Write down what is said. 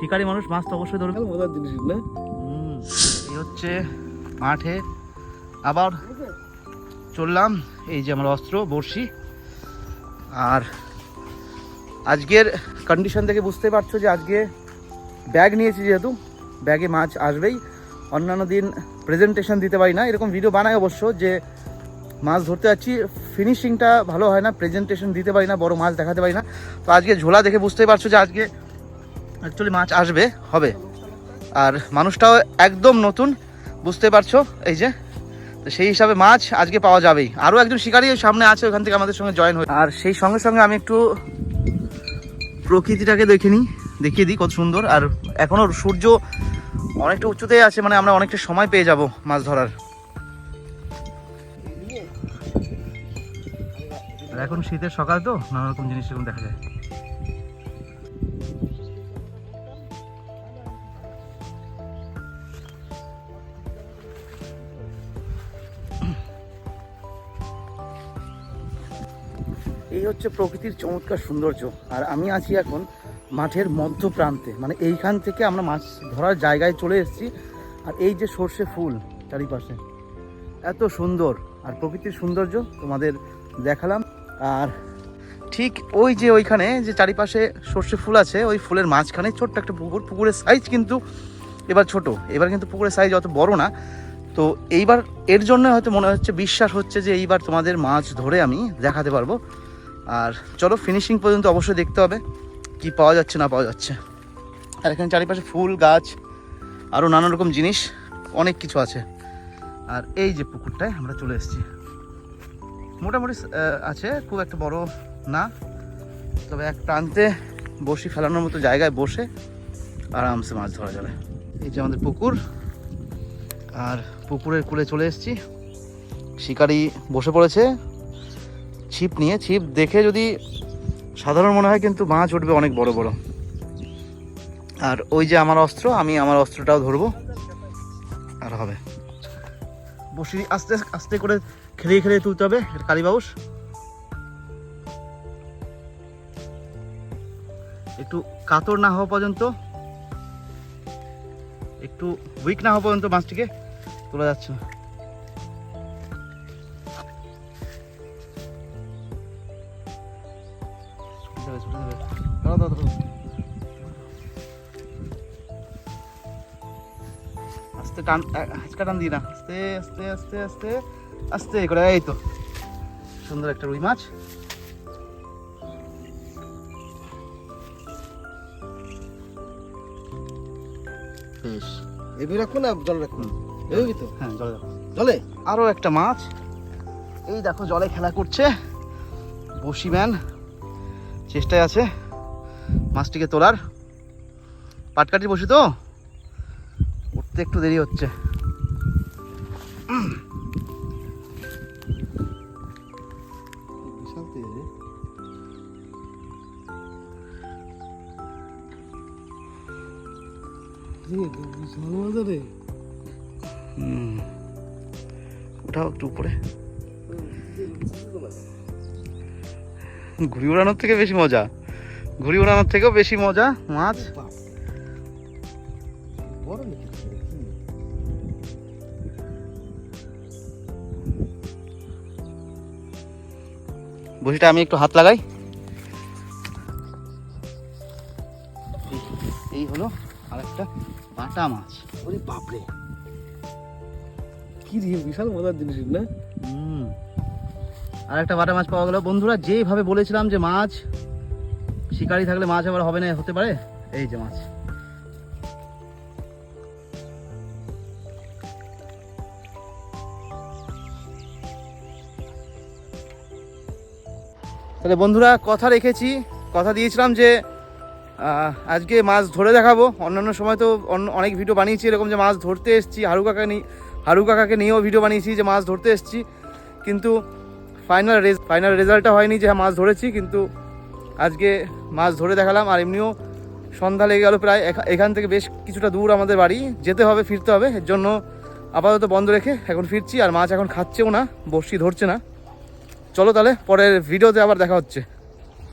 শিকারি মানুষ মাছ তো অবশ্যই ধরবে মজার জিনিস না? এই হচ্ছে মাঠে। আবার চললাম এই যে আমার অস্ত্র বড়শি। আর আজকের কন্ডিশন থেকে বুঝতে পারছ যে আজকে ব্যাগ নিয়েছি যেহেতু ব্যাগে মাছ আসবেই। অন্যান্য দিন প্রেজেন্টেশন দিতে পারি না। এরকম ভিডিও বানাই অবশ্য যে মাছ ধরতে যাচ্ছি ফিনিশিংটা ভালো হয় না প্রেজেন্টেশন দিতে পারি না বড় মাছ দেখাতে পারি না। তো আজকে ঝোলা দেখে বুঝতেই পারছ যে আজকে অ্যাকচুয়ালি মাছ আসবে, হবে। আর মানুষটাও একদম নতুন, বুঝতে পারছ? এই যে, তো সেই হিসাবে মাছ আজকে পাওয়া যাবেই। আরও একজন শিকারী সামনে আছে, ওখান থেকে আমাদের সঙ্গে জয়েন হয়ে আর সেই সঙ্গে সঙ্গে আমি একটু প্রকৃতিটাকে দেখে নিই, দেখিয়ে দিই কত সুন্দর। আর এখনও সূর্য অনেকটা উঁচুতে আছে মানে আমরা অনেকটা সময় পেয়ে যাব মাছ ধরার। এখন শীতের সকাল তো নানা রকম জিনিস এরকম দেখা যায়। এই হচ্ছে প্রকৃতির চমৎকার সৌন্দর্য। আর আমি আছি এখন মাঠের মধ্য প্রান্তে মানে এইখান থেকে আমরা মাছ ধরার জায়গায় চলে এসেছি। আর এই যে সর্ষে ফুল চারিপাশে, এত সুন্দর। আর প্রকৃতির সৌন্দর্য তোমাদের দেখালাম। আর ঠিক ওই যে ওইখানে যে চারিপাশে সর্ষে ফুল আছে, ওই ফুলের মাঝখানে ছোট্ট একটা পুকুর। পুকুরের সাইজ কিন্তু এবার ছোট। এবার কিন্তু পুকুরের সাইজ অত বড় না। তো এইবার এর জন্য হয়তো মনে হচ্ছে, বিশ্বাস হচ্ছে যে এইবার তোমাদের মাছ ধরে আমি দেখাতে পারব। আর চলো ফিনিশিং পর্যন্ত অবশ্যই দেখতে হবে কি পাওয়া যাচ্ছে, না পাওয়া যাচ্ছে। আর এখানে চারিপাশে ফুল, গাছ আরও নানা রকম জিনিস, অনেক কিছু আছে। আর এই যে পুকুরটায় আমরা চলে এসেছি। মোটামুটি আছে, খুব একটা বড় না, তবে এক প্রান্তে বসি ফেলানোর মতো জায়গায় বসে আরামসে মাছ ধরা যাবে। এই যে আমাদের পুকুর, আর পুকুরের কূলে চলে এসেছি। শিকারি বসে পড়েছে। ছিপ নিয়ে, ছিপ দেখে যদি সাধারণ মনে হয় কিন্তু মাছ উঠবে অনেক বড় বড়। আর ওই যে আমার অস্ত্র, আমি আমার অস্ত্রটাও ধরবো। আর হবে। বসি, আস্তে আস্তে করে খেলিয়ে খেলিয়ে তুলতে হবে, এটা কালীবাউস একটু কাতর না হওয়া পর্যন্ত, একটু উইক না হওয়া পর্যন্ত মাছটিকে তোলা যাচ্ছে না। দাঁড়াও, দাঁড়াও। আস্তে টান হাঁচকা টান দিই না। আস্তে আস্তে আস্তে আস্তে আস্তে করে এই তো। সুন্দর একটা রুই মাছ। বেশ। এভাবে রাখব না জল রাখব এভাবে তো? হ্যাঁ জলে দেখো জলে? আরও একটা মাছ। এই দেখো জলে খেলা করছে। বসি ম্যান। চেষ্টায় আছে। মাছটিকে তোলার পাটকাটি বসি তো? উঠতে একটু দেরি হচ্ছে। ওঠাও একটু উপরে। ঘুড়ি ওড়ানোর থেকে বেশি মজা। ঘুড়ি ওড়ানোর থেকেও বেশি মজা মাছ? বসিটা আমি একটু হাত লাগাই। এই- হলো আরেকটা বাটা মাছ। ওরে বাপরে। কি রে বিশাল মজার জিনিস না হুম। আর একটা বাটা মাছ পাওয়া গেল। বন্ধুরা যেভাবে বলেছিলাম যে মাছ শিকারি থাকলে মাছ আবার হবে না, হতে পারে? এই যে মাছ। তাহলে বন্ধুরা, কথা রেখেছি, কথা দিয়েছিলাম যে আজকে মাছ ধরে দেখাবো। অন্যান্য সময় তো অনেক ভিডিও বানিয়েছি, এরকম যে মাছ ধরতে এসেছি। হারু কাকা নিয়ে হারু কাকাকে নিয়েও ভিডিও বানিয়েছি যে মাছ ধরতে এসেছি। কিন্তু ফাইনাল ফাইনাল রেজাল্টটা হয়নি যে হ্যাঁ মাছ ধরেছি, কিন্তু আজকে মাছ ধরে দেখালাম আর এমনিও সন্ধ্যা লেগে গেল প্রায়। এখান থেকে বেশ কিছুটা দূর আমাদের বাড়ি। যেতে হবে, ফিরতে হবে। এর জন্য আপাতত বন্ধ রেখে এখন ফিরছি আর মাছ এখন খাচ্ছেও না বসি ধরছে না। চলো তাহলে পরের ভিডিওতে আবার দেখা হচ্ছে।